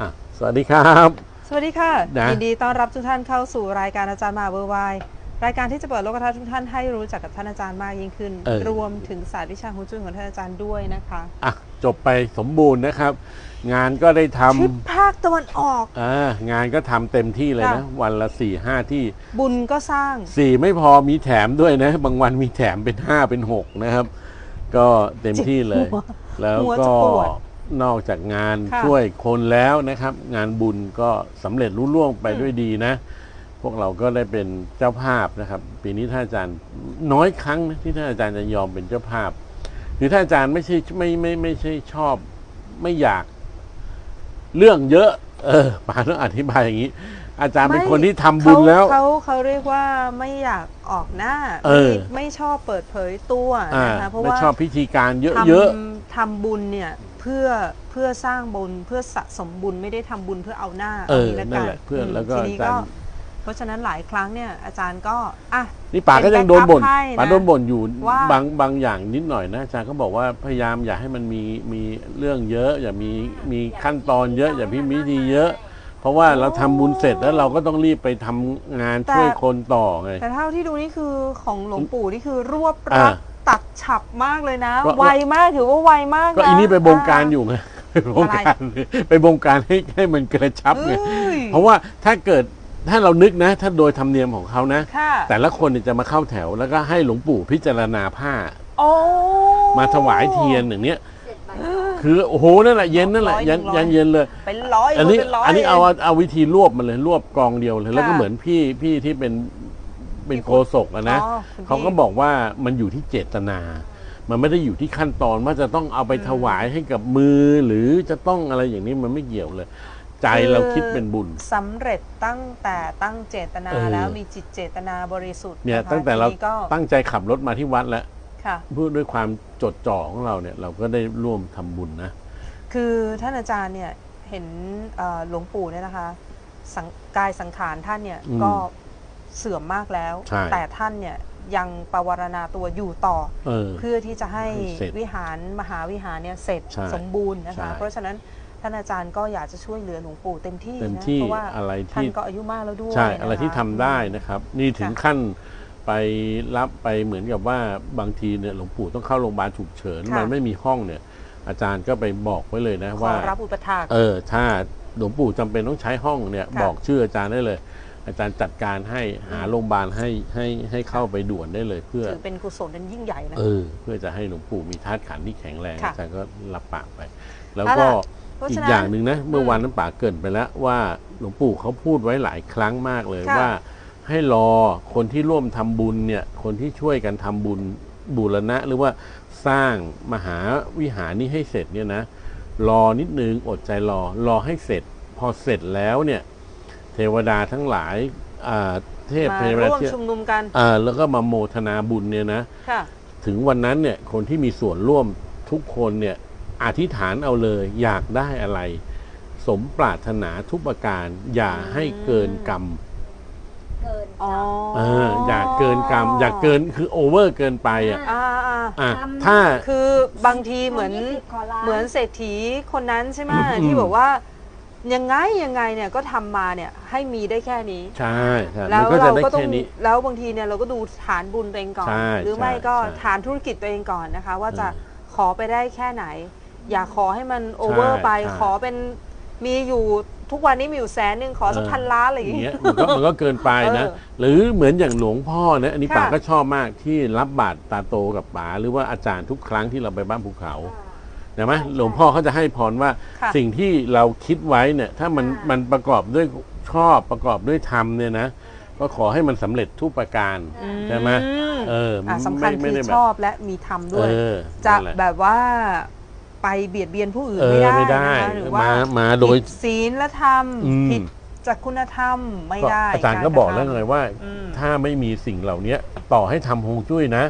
อะสวัสดีครับ สวัสดีค่ะนะยินดีต้อนรับทุกท่านเข้าสู่รายการอาจารย์มาเบอร์ไวรายการที่จะเปิดโลกทัศน์ทุกท่านให้รู้จักกับท่านอาจารย์มากยิ่งขึ้น เออ รวมถึงศาสตร์วิชาฮวงจุ้ยของท่านอาจารย์ด้วยนะคะอะจบไปสมบูรณ์นะครับ งานก็ได้ททริปภาคตะวันออกำอ่างานก็ทำเต็มที่เลยนะ ค่ะ วันละสี่ห้าที่บุญก็สร้าง สี่ไม่พอมีแถมด้วยนะ บางวันมีแถมเป็นห้าเป็นหกนะครับ ก็เต็มที่เลยหัวแล้วหัวก็จะปวด นอกจากงานค่ะ ช่วยคนแล้วนะครับ งานบุญก็สำเร็จรุ่ล่วงไปด้วยดีนะ พวกเราก็ได้เป็นเจ้าภาพนะครับ ปีนี้ท่านอาจารย์น้อยครั้งนะที่ท่านอาจารย์จะยอมเป็นเจ้าภาพ หรือท่านอาจารย์ไม่ใช่ไม่ไม่ไม่ใช่ชอบไม่อยาก เรื่องเยอะ เออปาต้องอธิบายอย่างนี้ อาจารย์เป็นไม่คนที่ทำบุญแล้วเขาเขาเรียกว่าไม่อยากออกหน้าเออ ไม่ไม่ชอบเปิดเผยตัวอ่านะคะเพราะไม่ว่าชอบพิธีการเยทอะำทำบุญเนี่ยเพื่อเพื่อสร้างบุญเพื่อสะสมบุญไม่ได้ทำบุญเพื่อเอาหน้าๆเออนี้ละนั่กันแหละเพื่อนมแล้วก็ทีอานี้จารก็ย์เพราะฉะนั้นหลายครั้งเนี่ยอาจารย์ก็อะนี่ป๋าก็ยังโดนบ่นเป็น backup ให้นะป๋าโดนบ่นอยู่ว่าบางบางอย่างนิดหน่อยนะอาจารย์ก็บอกว่าพยายามอย่าให้มันมีมีเรื่องเยอะ อย่ามีมีขั้นตอนเยอะ อย่าพิมีดีเยอะเพราะว่าเราทำบุญเสร็จแล้วเราก็ต้องรีบไปทำงานช่วยคนต่อไงแต่เท่าที่ดูนี่คือของหลวงปู่นี่คือรวบอ่ารัดตัด ฉับมากเลยนะก็ไวมากถือว่าไวมากก็นะอีนี่ไปบงการอยู่ไงไปบงการไปบงการให้ให้มันกระชับไง เอ้ยเพราะว่าถ้าเกิดถ้าเรานึกนะ ถ้าโดยธรรมเนียมของเขานะ ค่ะแต่ละคนเนี่ยจะมาเข้าแถวแล้วก็ให้หลวงปู่พิจารณาผ้า โอ้มาถวายเทียนอย่างเนี้ย คือโอ้โหนั่นแหละเย็นนั่นแหละยันยันเย็นเลย เป็นร้อยอันนี้เป็นร้อยอันนี้เอาเอาวิธีรวบมันเลยรวบกองเดียวเลย แล้วก็ค่ะเหมือนพี่พี่ที่เป็น เป็นโคศกอะนะอ๋อคุณพี่ เขาก็บอกว่ามันอยู่ที่เจตนา มันไม่ได้อยู่ที่ขั้นตอนว่าจะต้องเอาไปถวายให้กับมือหรือจะต้องอะไรอย่างนี้มันไม่เกี่ยวเลย ใจเราคิดเป็นบุญ สำเร็จตั้งแต่ตั้งเจตนาเออ แล้วมีจิตเจตนาบริสุทธิ์เนี่ยะคะตั้งแต่เราทีนี้ก็ตั้งใจขับรถมาที่วัดแล้วค่ะ เพื่อด้วยความจดจ่อของเราเนี่ย เราก็ได้ร่วมทำบุญนะ คือท่านอาจารย์เนี่ยเห็นเอ่อหลวงปู่เนี่ยนะคะสังกายสังขารท่านเนี่ยอืม ก็ เสื่อมมากแล้ว ใช่ แต่ท่านเนี่ยยังปวารณาตัวอยู่ต่อ เออ เพื่อที่จะให้ให้เสร็จวิหารมหาวิหารเนี่ยเสร็จใช่สมบูรณ์นะคะใช่เพราะฉะนั้นท่านอาจารย์ก็อยากจะช่วยเหลือหลวงปู่เต็มที่เต็มนะที่เพราะว่าอะไรท่านที่ ก็อายุมากแล้วด้วยใช่ นค อะไรที่ทำได้นะครับ นี่ถึงค่ะขั้นไปรับไปเหมือนกับว่าบางทีเนี่ยหลวงปู่ต้องเข้าโรงพยาบาลฉุกเฉินค่ะ มันไม่มีห้องเนี่ย อาจารย์ก็ไปบอกไว้เลยนะขอว่า รับอุปถาก เออถ้าหลวงปู่จำเป็นต้องใช้ห้องเนี่ย ค่ะ บอกชื่ออาจารย์ได้เลย อาจารย์จัดการให้หาโรงพยาบาลให้ให้ให้เข้าไปด่วนได้เลย เพื่อถือเป็นกุศลอันยิ่งใหญ่นะเออเพื่อจะให้หลวงปู่มีธาตุขันธ์ที่แข็งแรงค่ะอาจารย์ก็รับปากไป แล้วเอาก็ล่ะเพราะอีฉะกนั้นอย่างหนึ่งนะ เมื่ออืมวานน้ำป่าเกรินไปแล้วว่าหลวงปู่เขาพูดไว้หลายครั้งมากเลยค่ะว่าให้รอคนที่ร่วมทำบุญเนี่ย คนที่ช่วยกันทำบุญบูรณะ หรือว่าสร้างมหาวิหารนี้ให้เสร็จเนี่ยนะ รอนิดนึงอดใจรอ รอให้เสร็จ พอเสร็จแล้วเนี่ยเทวดาทั้งหลายอ่าเทพมาเทวดาร่วมเทพชุมนุมกันอ่าแล้วก็มาโมทนาบุญเนี่ยนะค่ะถึงวันนั้นเนี่ยคนที่มีส่วนร่วมทุกคนเนี่ยอธิษฐานเอาเลย อยากได้อะไร สมปรารถนาทุกประการ อย่าให้เกินกรรมเกินอ๋อเอออยากเกินกรรม อยากเกินคือโอเวอร์เกินไปอะอ่าอ่าอะทำถ้าคือบางทีเหมือนยี่สิบกว่าล้านเหมือนเศรษฐีคนนั้นใช่ไหมอืมที่บอกว่า ยังไงยังไงเนี่ยก็ทำมาเนี่ยให้มีได้แค่นี้ ใช่ใช่แล้มันวก็จะเราได้ก็ต้อแค่งนี้แล้วบางทีเนี่ยเราก็ดูฐานบุญตัวเองก่อนใช่หรือไม่ใช่ก็ใช่ฐานธุรกิจตัวเองก่อนนะคะ ว่าจะเออขอไปได้แค่ไหน อย่าขอให้มันโอเวอร์ใช่ไปใช่ขอเป็นมีอยู่ทุกวันนี้มีอยู่แสนหนึ่งขอสักเออพันล้านอะไรอย่างอย่างเงี้เงี้ยยมันก็มันก็เกินไปนะเออหรือเหมือนอย่างหลวงพ่อนะอันนี้ค่ะป๋าก็ชอบมากที่รับบาตรตาโตกับป๋าหรือว่าอาจารย์ทุกครั้งที่เราไปบ้านภูเขา เห็นไหมหลวงพ่อเขาจะให้พรว่าค่ะสิ่งที่เราคิดไว้เนี่ย ถ้ามันค่ะ มันประกอบด้วยชอบประกอบด้วยธรรมเนี่ยนะก็ขอให้มันสำเร็จทุกประการใช่ไหมเอออะสำคัญไม่ไม่คือได้แบบชอบและมีธรรมด้วย เออจะนั่นหล แบบว่าไปเบียดเบียนผู้อื่นเอไม่อได้ไม่ได้นะคะหรือว่ามามาโดยผิศีลและธรรมอืม ผิดจากคุณธรรมไม่ก็ได้อาจารย์ก็บอกแล้วไงว่า อืม ถ้าไม่มีสิ่งเหล่านี้ต่อให้ทำฮวงจุ้ยนะ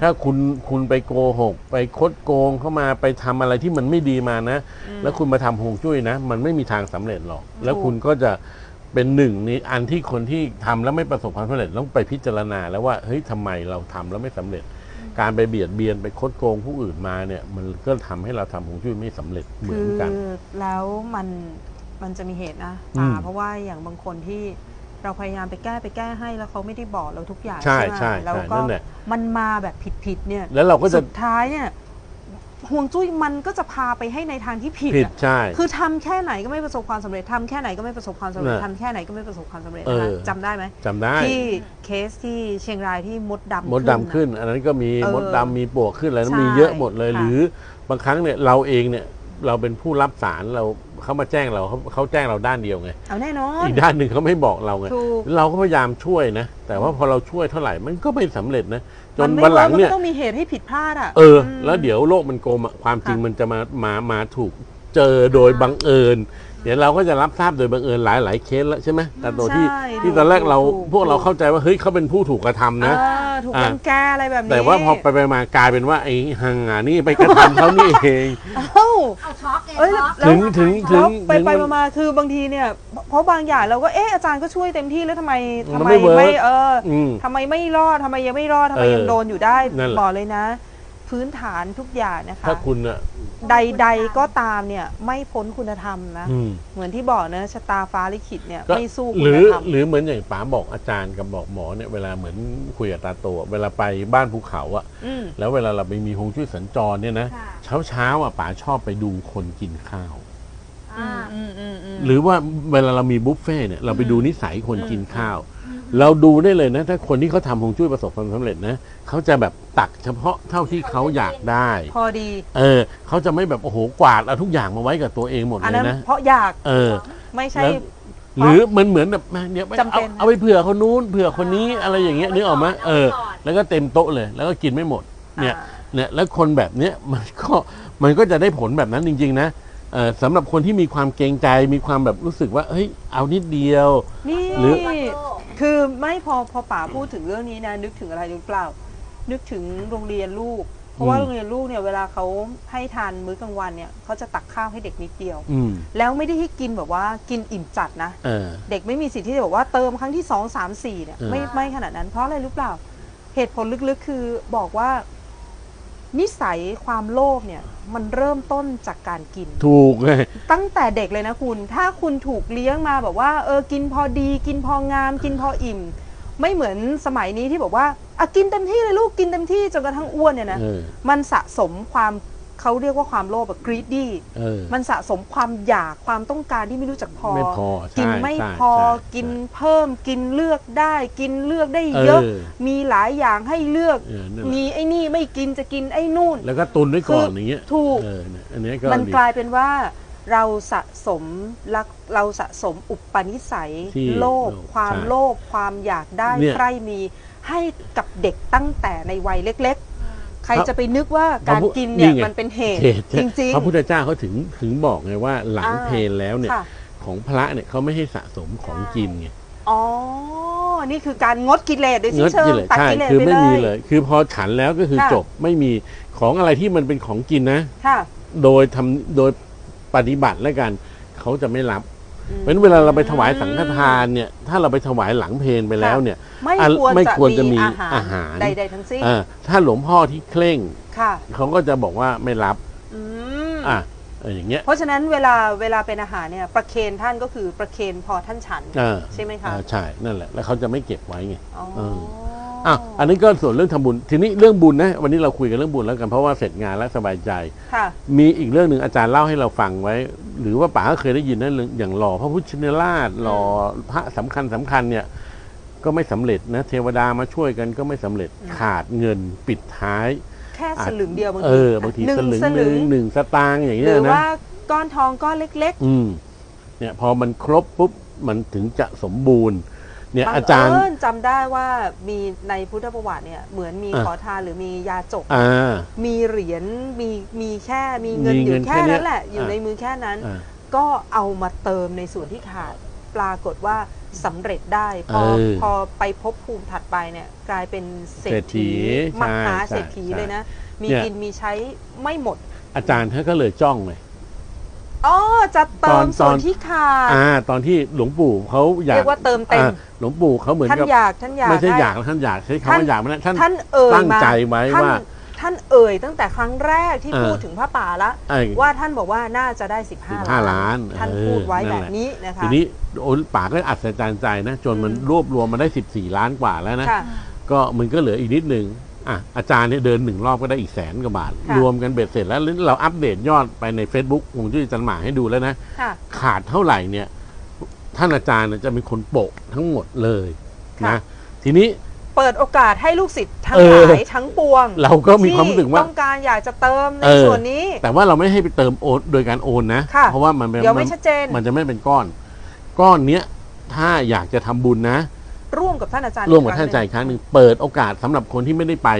ถ้าคุณคุณไปโกหก ไปคดโกงเข้ามาไปทำอะไรที่มันไม่ดีมานะ แล้วคุณมาทำฮวงจุ้ยนะ มันไม่มีทางสำเร็จหรอก แล้วคุณก็จะเป็นหนึ่งในอันที่คนที่ทำแล้วไม่ประสบความสำเร็จต้องไปพิจารณาแล้วว่าเฮ้ยทำไมเราทำแล้วไม่สำเร็จ การไปเบียดเบียนไปคดโกงผู้อื่นมาเนี่ยมันก็ทำให้เราทำฮวงจุ้ยไม่สำเร็จเหมืคือนอกันแล้วมันมันจะมีเหตุนะอืป่ามเพราะว่าอย่างบางคนที่ เราพยายามไปแก้ไปแก้ให้แล้วเขาไม่ได้บอกเราทุกอย่างใช่ไหมใช่แล้วใช่ก็นั่นแหละมันมาแบบผิดๆเนี่ยแล้วเราก็จะสุดท้ายเนี่ยห่วงจุ้ยมันก็จะพาไปให้ในทางที่ผิดผิดอะใช่คือทำแค่ไหนก็ไม่ประสบความสำเร็จทำแค่ไหนก็ไม่ประสบความสำเร็จน่ะทำแค่ไหนก็ไม่ประสบความสำเร็จเอนะคะอจำได้ไหมจำได้ที่เคสที่เชียงรายที่มดดำมดดำขึ้น อันนั้นก็มีเออมดดำมีปลวกขึ้นอะไรนั้นใช่มีเยอะหมดเลยค่ะหรือบางครั้งเนี่ยเราเองเนี่ย เราเป็นผู้รับสารเราเขามาแจ้งเราเขาเขาแจ้งเราด้านเดียวไง เอาแน่นอน อีกด้านหนึ่งเขาไม่บอกเราไงถูก เราก็พยายามช่วยนะ แต่ว่าพอเราช่วยเท่าไหร่มันก็ไม่สำเร็จนะจมันไม่วันหลังเวิร์กมันเนี่ย ก็ต้องมีเหตุให้ผิดพลาดอะ เออมแล้วเดี๋ยวโลกมันกลมอะความจริงค่ะมันจะมามามาถูกเจอโดยบังเอิญ เดี๋ยวเราก็จะรับทราบโดยบังเอิญหลายหลายๆเคสแล้วใช่ไหมแต่ตัวที่ใช่ที่ตอนแรกเราถูกพวกเราถูก เข้าใจว่าเฮ้ยเขาเป็นผู้ถูกกระทำนะอ่าถูกอ่ารังแกอะไรแบบนี้แต่ว่าพอไปไปมากลายเป็นว่าไอ้หังอะนี่ไปกระทำเขานี่เอง เอ้า เอาช็อกไงเอ้ย ช็อกแล้วถึงถึงถึแล้วงไปถึงไปมันมาๆคือบางทีเนี่ย เพราะบางอย่างเราก็เอ๊ะอาจารย์ก็ช่วยเต็มที่แล้วทำไมมันทำไมไม่เวิร์กไม่เอออืมทำไมไม่รอดทำไมยังไม่รอดทำไมเออยังโดนอยู่ได้นั่นแหละ บอกเลยนะ พื้นฐานทุกอย่างนะคะ ถ้าคุณอะใดๆก็ตามเนี่ยไม่พ้นคุณธรรมนะ อืม เหมือนที่บอกนะชะตาฟ้าลิขิตเนี่ยก็ไม่สู้หคุรืณอธรรม หรือเหมือนอย่างป๋าบอกอาจารย์กับบอกหมอเนี่ยเวลาเหมือนคุยกับตาโตอะเวลาไปบ้านภูเขาอะอืมแล้วเวลาเราไปมีฮวงจุ้ยสัญจรเนี่ยนะค่ะ เช้าเช้าๆอะป๋าชอบไปดูคนกินข้าว อ่าอืมอืมอืมหรือว่าเวลาเรามีบุฟเฟ่ต์เนี่ยเราไปดูนิสัยคนอืมกินข้าว เราดูได้เลยนะ ถ้าคนที่เขาทำฮวงจุ้ยประสบความสำเร็จนะเขาจะแบบตักเฉพาะเท่าที่เขาอยากได้ พอดี เออเขาจะไม่แบบโอ้โหกวาดเอาทุกอย่างมาไว้กับตัวเองหมดอันเลนั้ยนนะ เพราะอยากเออ ไม่ใช่ แล้วหรือมันเหมือนแบบมาเดี๋ยวไปจำเป็เอานเอาไปเผื่อคนนู้นเผื่อคนนี้อะไรอย่างเงี้ยนึกออกไหมเออ แล้วก็เต็มโต๊ะเลย แล้วก็กินไม่หมดเนี่ยอ่าเนี่ยแล้วคนแบบเนี้ยมันก็มันก็จะได้ผลแบบนั้นจริง ๆ นะเอ่อ สำหรับคนที่มีความเกรงใจมีความแบบรู้สึกว่าเฮ้ยเอานิดเดียว นี่หรือ คือไม่พอพอป๋าพูดถึงเรื่องนี้นะ นึกถึงอะไรหรือเปล่า นึกถึงโรงเรียนลูก เพราะว่าอืมโรงเรียนลูกเนี่ยเวลาเขาให้ทานมื้อกลางวันเนี่ยเขาจะตักข้าวให้เด็กนิดเดียว อืม แล้วไม่ได้ให้กินแบบว่ากินอิ่มจัดนะ เออ เด็กไม่มีสิทธิ์ที่จะบอกว่าเติมครั้งที่สองสามสี่เนี่ยเออไม่ไม่ขนาดนั้นเพราะอะไรรู้เปล่า เหตุผลลึกๆ คือบอกว่า นิสัยความโลภเนี่ยมันเริ่มต้นจากการกิน ถูกไงตั้งแต่เด็กเลยนะคุณ ถ้าคุณถูกเลี้ยงมาแบบว่าเออกินพอดี กินพองาม กินพออิ่ม ไม่เหมือนสมัยนี้ที่บอกว่าอะกินเต็มที่เลยลูกกินเต็มที่จนกระทั่งอ้วนเนี่ยนะเออมันสะสมความ เขาเรียกว่าความโลภแบบ greedy เออ มันสะสมความอยากความต้องการที่ไม่รู้จักพอ ไม่พอใช่กินไม่ใช่พอใช่กินใช่ เพิ่มกินเลือกได้ กินเลือกได้เยอะ เออมีหลายอย่างให้เลือก เออนั่นแหละ มีไอ้นี่ไม่กินจะกินไอ้นู่น แล้วก็ตุนไว้ก่อนคืออย่างเงี้ยถูก เออเนี่ยอันเนี้ยก็มันดี กลายเป็นว่าเราสะสมรักเราสะสมอุปนิสัย ที่โลภเออความใช่โลภความอยากได้เนี่ย ใครมีให้กับเด็กตั้งแต่ในวัยเล็ก ๆ ใครจะไปนึกว่าการกินเนี่ยนี่ไงมันเป็นเหตุเหตุจริงพระพุทธเจ้าเขาถึงถึงบอกไงว่าหลังอ่าเพลแล้วเนี่ยค่ะของพระเนี่ยเขาไม่ให้สะสมของกินไงๆอ๋อ นี่คือการงดกิเลสโดยสิ้เงินเชิงกิเลสตัดใช่กิเลสคือไปไม่เลมียเลย คือพอฉันแล้วก็คือค่ะจบไม่มีของอะไรที่มันเป็นของกินนะค่ะโดยทำโดยปฏิบัติแล้วกันเขาจะไม่รับอืม เพราะฉะนั้นเวลาเราไปถวายสังฆทานเนี่ยถ้าเราไปถวายหลังเพลนไปแล้วเนี่ยไม่อะควรไม่จะควรจะมีมีอาอาหาหารรใดๆทั้งสิ้นอ่าถ้าหลวงพ่อที่เคร่งค่ะเขาก็จะบอกว่าไม่รับอืมอะเอออย่างเงี้ยเพราะฉะนั้นเวลาเวลาเป็นอาหารเนี่ยประเคนท่านก็คือประเคนพอท่านฉันอ่าใช่ไหมคะอ่าใช่นั่นแหละแล้วเขาจะไม่เก็บไว้ไง อ๋อเอออะอันนี้ก็ส่วนเรื่องทำบุญ ทีนี้เรื่องบุญนะ วันนี้เราคุยกันเรื่องบุญแล้วกันเพราะว่าเสร็จงานแล้วสบายใจค่ะมีอีกเรื่องหนึ่งอาจารย์เล่าให้เราฟังไว้ หรือว่าป๋าก็เคยได้ยินนะเรื่องอย่างหล่อพระพุทธชินราชหล่อพระสำคัญสำคัญเนี่ย ก็ไม่สำเร็จนะ เทวดามาช่วยกันก็ไม่สำเร็จอืมขาดเงินปิดท้าย แค่สลึงเดียวบางทีเออบางทีหนึ่สลึงสหลึนึ่งงหนึ่งสตางค์อย่างหเงี้ยรือนะว่าก้อนทองก้อนเล็กอืมเนี่ยพอมันครบปุ๊บมันถึงจะสมบูรณ์ เนี่ยๆบางอาจารย์เอิญจำได้ว่ามีในพุทธประวัติเนี่ยเหมือนมีอะขอทานหรือมียาจกอ่ามีเหรียญมีมีแค่มีเงินมีอเงิยู่นแค่แค่เนี้ยนั้นแหละ อยู่อะในมือแค่นั้นอ่าก็เอามาเติมในส่วนที่ขาดปรากฏว่าสำเร็จได้ พอเออพอไปพบภูมิถัดไปเนี่ยกลายเป็นเศรษเศรษฐีฐีใช่มหาเศรษฐีใช่เลยนะ มีเนี่ยกินมีใช้ไม่หมด อาจารย์ท่านก็เลยจ้องเลย อ๋อจะเติตอมนส่วนตอนที่ขาดอ่าตอนที่หลวงปู่เขาอยากเรียกว่าเติมเต็มอ่าหลวงปู่เขาเหมือนท่านกับอยากท่านอยากไม่ใช่ให้อยากท่านอยากใช้คำท่านว่าอยากมันนะท่านท่านเอ่ยตั้งมาใจไว้ท่นว่าท่านเอ่ยตั้งแต่ครั้งแรกที่เออพูดถึงพระป่าละไอ้ว่าท่านบอกว่าน่าจะได้ 15 15ล้าน ท่านเออพูดไว้นั่นแบแหบละนี้นะคะทีนี้โอ้ป่าก็อัศจรรย์ใจนะ จนมันอืมรวบรวมมาได้ 14 ล้านกว่าแล้วนะค่ะก็มันก็เหลืออีกนิดหนึ่ง อะอาจารย์เนี่ยเดินหนึ่งรอบก็ได้อีกแสนกว่าบาท ค่ะรวมกันเบ็ดเสร็จแล้วเราอัปเดตยอดไปใน Facebook คงจุ้ยจันหมาให้ดูแล้วนะ ค่ะ ขาดเท่าไหร่เนี่ย ท่านอาจารย์เนี่ยจะเป็นคนโปะทั้งหมดเลยค่ะ นะ ทีนี้ เปิดโอกาสให้ลูกศิษย์ทั้งเออหลายทั้งปวงเราก็มีความรู้สึกว่า ที่ต้องการอยากจะเติมในเออ ส่วนนี้ แต่ว่าเราไม่ให้ไปเติมโอนโดยการโอนนะ ค่ะ เพราะว่ามันเป็นเดี๋ยวไม่นชัดเจน มันจะไม่เป็นก้อน ก้อนเนี้ยถ้าอยากจะทำบุญนะ ร่วมกับท่านอาจารย์ร่วมกับอีท่านคใจรั้งหอีกครั้งหนึ่งเปิดโอกาสสำหรับคนที่ไม่ได้ไป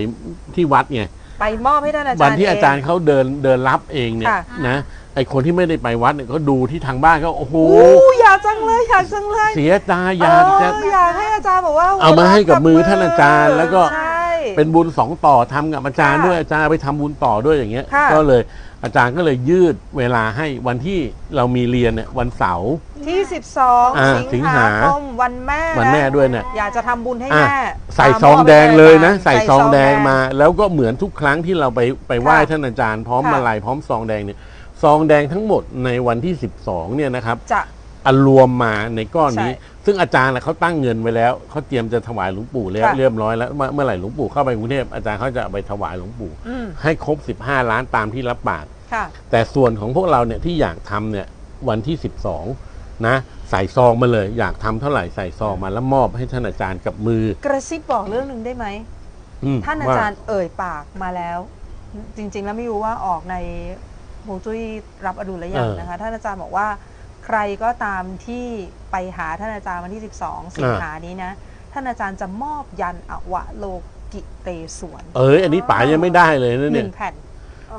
ที่วัดไงไปมอบให้ท่านอาจารย์วันที่อาจารย์เเขาเดินเดินรับเองเนี่ยค่ะนะไอคนที่ไม่ได้ไปวัดเนี่ยก็ดูที่ทางบ้านก็โอ้โหโอ้อยากจังเลยอยากจังเลย เสียตาอยากจะเอออยากให้อาจารย์บอกว่า เอามาให้กับมือท่านอาจารย์แล้วก็ใช่ เป็นบุญสองต่อทำกับอาจารย์ค่ะด้วยอาจารย์ไปทำบุญต่อด้วยอย่างเงี้ย ค่ะ ก็เลยอาจารย์ก็เลยยืดเวลาให้วันที่เรามีเรียนเนี่ยวันเสาร์ ที่ อ่า12 สิสิงงหาหาคมวันแม่วันแม่ด้วยเนี่ย อยากจะทำบุญให้อะแม่ใส่ตามซองแดงเลยนะมอบใส่ให้ซองแดงใส่มา แล้วก็เหมือนทุกครั้งที่เราไปไปไหว้ค่ะท่านอาจารย์พร้อมค่ะมาลัยพร้อมซองแดงเนี่ยซองแดงทั้งหมดในวันที่ 12เนี่ยนะครับจะ อันรวมมาในก้อนนี้ ใช่ ซึ่งอาจารย์น่ะเขาตั้งเงินไว้แล้วเขาเตรียมจะถวายหลวงปู่แล้วค่ะ เรียบร้อยแล้วเมื่อเมื่อไหร่หลวงปู่เข้าไปกรุงเทพอาจารย์เขาจะเอาไปถวายหลวงปู่ อืมให้ครบ 15 ล้านตามที่รับปาก ค่ะ แต่ส่วนของพวกเราเนี่ยที่อยากทำเนี่ยวันที่ 12 นะใส่ซองมาเลย อยากทำเท่าไหร่ใส่ซองมาแล้วมอบให้ท่านอาจารย์กับมือกระซิบบอกเรื่องหนึ่งได้ไหม อืมท่านอาว่ จารย์เอ่ยปากมาแล้ว จริง ๆ แล้วไม่รู้ว่าออกในฮวงจุ้ยรับอดุลหรือยังนะคะ ท่านอาจารย์บอกว่าใค รก็ตามที่ไปหาท่านอาจารย์วันที่ 12 สิงหานี้นะ ท่านอาจารย์จะมอบยันอวะโลกิเตสวนเอ้ยอันนี้ป๋ายังไม่ได้เลยนะหเนี่นึ่ยงแผ่น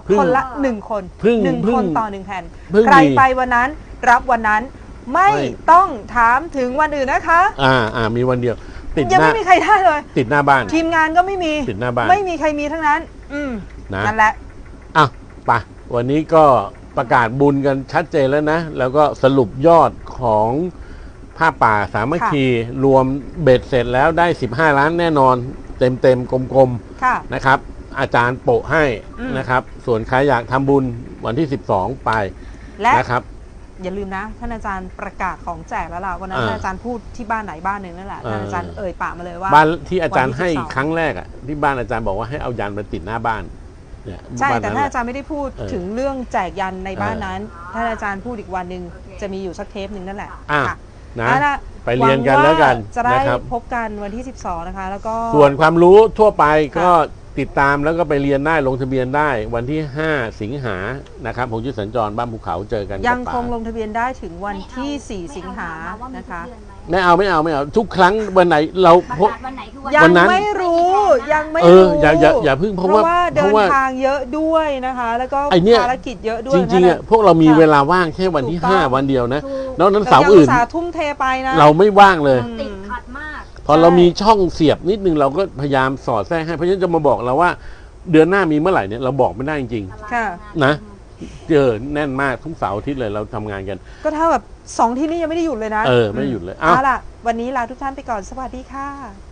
เพิ่งคนละหนึ่งคนเพิ่งหนึ่งเพิ่งคนต่อหนึ่งแผ่น เพิ่งใครมีไปวันนั้นรับวันนั้นไม่ไม่ ต้องถามถึงวันอื่นนะคะ อ่าอ่ามีวันเดียว ติดยังหน้าไม่มีใครได้เลย ติดหน้าบ้าน ทีมงานก็ไม่มีติดหน้าบ้านไม่มีใครมีทั้งนั้น อืมนะ นั่นแหละ อะไปวันนี้ก็ ประกาศบุญกันชัดเจนแล้วนะ แล้วก็สรุปยอดของผ้าป่าสามัคคีรวมเบ็ดเสร็จแล้วได้ 15 ล้านแน่นอน เต็มเต็มๆกลมค่ะ ๆนะครับ อาจารย์โปะให้อืม นะครับ ส่วนใครอยากทำบุญวันที่ 12 ไปและนะครับ อย่าลืมนะท่านอาจารย์ประกาศของแจกแล้วล่ะวันนั้นอ่าท่านอาจารย์พูดที่บ้านไหนบ้านหนึ่งนั่นแหละเออ ท่านอาจารย์เอ่ยปากมาเลยว่า บ้านที่อาจารย์วันที่ให้12 ครั้งแรกอะที่บ้านอาจารย์บอกว่าให้เอายันมาติดหน้าบ้าน เนี่ยใช่บ้านแต่นั้นท่านแหละอาจารย์ไม่ได้พูดเออถึงเรื่องแจกยันในบ้านเออนั้นท่านอาจารย์พูดอีกวันหนึ่งจะมีอยู่สักเทปหนึ่งนั่นแหละอะค่ะนะเอาล่ะไปเรียนกันหงแล้วกันจะได้นะครับ พบกันวันที่ 12 นะคะ แล้วก็ ส่วนความรู้ทั่วไปค่ะก็ติดตามแล้วก็ไปเรียนได้ลงทะเบียนได้วันที่ 5 สิงหานะครับผมชื่อสัญจรบ้านภูเขาเจอกันกับยังป๋าคงลงทะเบียนได้ถึงวันที่ 4 สิงหานะคะ ไม่เอา ไม่เอาไม่เอาทุกครั้งวันไหนเราประพบ กาศวันไหนคือวัน ยัวังนนั้น ไม่รู้ยังไม่เออรู้อย่าอย่าอย่าเพิ่งเพราะว่าเดิเพราะนว่า ทางเยอะด้วยนะคะ แล้วก็ไอ้เนี่ย ภารกิจเยอะด้วยจริงๆอะท่านพวกเรามีค่ะเวลาว่างแค่วันที่ ถูกต้อง 5 วันเดียวนะถูก นอกนั้นเราเสาร์ยังอื่นอุตส่าห์ทุ่มเทไปนะ เราไม่ว่างเลยอืมติดขัดมาก พอเรามีช่องเสียบนิดนึงเราก็พยายามสอดแทรกให้ เพราะฉะนั้นจะมาบอกเราว่า เดือนหน้ามีเมื่อไหร่เนี่ยเราบอกไม่ได้จริง ค่ะ นะ ๆ เจอแน่นมากทุกเสาร์อาทิตย์เลยเราทำงานกัน ก็เท่ากับ สองที่นี่ยังไม่ได้หยุดเลยนะเออไม่หยุดเลยเอา เอ้าล่ะ วันนี้ลาทุกท่านไปก่อนสวัสดีค่ะ